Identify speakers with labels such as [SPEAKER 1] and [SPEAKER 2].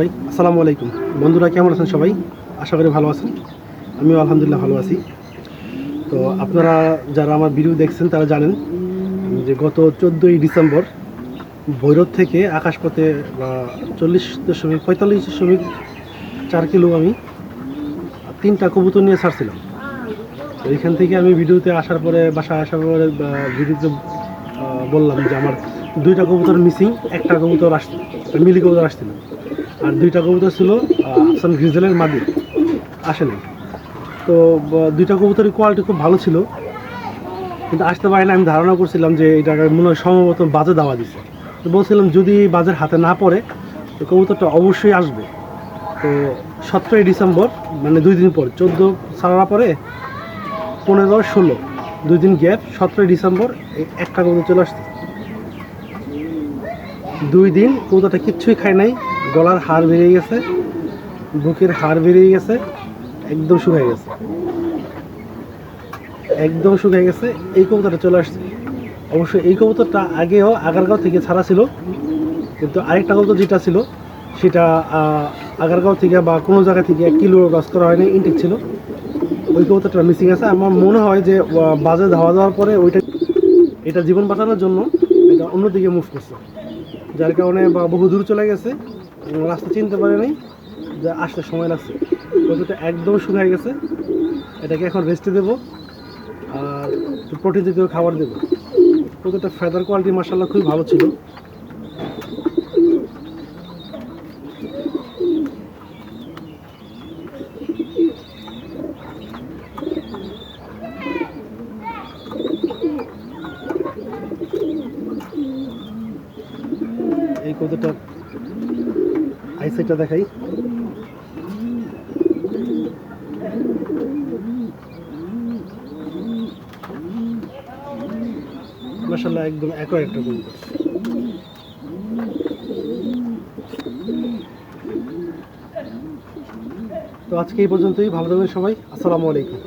[SPEAKER 1] ভাই, আসসালামু আলাইকুম। বন্ধুরা, কেমন আছেন সবাই? আশা করি ভালো আছেন। আমিও আলহামদুলিল্লাহ ভালো আছি। তো আপনারা যারা আমার ভিডিও দেখছেন, তারা জানেন যে গত চোদ্দোই ডিসেম্বর ভৈরব থেকে আকাশপথে চল্লিশ দশমিক পঁয়তাল্লিশ দশমিক চার কিলো আমি তিনটা কবুতর নিয়ে ছাড়ছিলাম। তো এইখান থেকে আমি ভিডিওতে আসার পরে, বাসায় আসার পরে ভিডিওতে বললাম যে আমার দুইটা কবুতর মিসিং, একটা কবুতর আসছে মিলি কবুতর আসছিল। আর দুইটা কবুতর ছিল আহ, আফসান গ্রিজেলের মাদি। আসেনি। তো দুইটা কবুতরের কোয়ালিটি খুব ভালো ছিল। কিন্তু আসতে পারে না আমি ধারণা করছিলাম যে এটা মনে হয় সম্ভবত বাজে দাওয়া দিছে। তো বলছিলাম যদি বাজের হাতে না পড়ে তো কবুতরটা অবশ্যই আসবে। তো সতেরোই ডিসেম্বর মানে দুই দিন পর চোদ্দ ছাড়া পরে পনেরো ষোলো দুই দিন গ্যাপ সতেরোই ডিসেম্বর একটা কবুতর চলে আসছে। দুই দিন কবুতরটা কিচ্ছুই খায় নাই। গলার হাড় বেরিয়ে গেছে, বুকের হাড় বেরিয়ে গেছে, একদম শুকিয়ে গেছে। একদম শুকিয়ে গেছে, এই কবুতরটা চলে আসছে। অবশ্য এই কবুতরটা আগেও আগারগাঁও থেকে ছাড়া ছিল, কিন্তু আরেকটা কবুতর যেটা ছিল, সেটা আগারগাঁও থেকে বা কোনো জায়গা থেকে এক কিলো রস করা হয়নি ইনটেক ছিল। ওই কবুতরটা মিসিং আছে। আমার মনে হয় যে বাজে ধাওয়া দেওয়ার পরে ওইটা এটা জীবন বাঁচানোর জন্য এটা অন্যদিকে মুভ করছে। যার কারণে বা বহু দূর চলে গেছে। রাস্তা চিনতে পারে নাই যা আসতে সময় লাগছে। কতটা একদম শুকিয়ে গেছে। এটাকে এখন রেস্টে দেবো আর প্রোটিন জাতীয় খাবার দেবো। কতটা ফেদার কোয়ালিটি মার্শাল্লাহ খুবই ভালো ছিল। এই কতটা আইসাইটটা দেখাই। মাসাল্লাহ একদম একো একটা কবুতর তো আজকে এই পর্যন্তই, ভালো থাকবেন সবাই। আসসালামু আলাইকুম।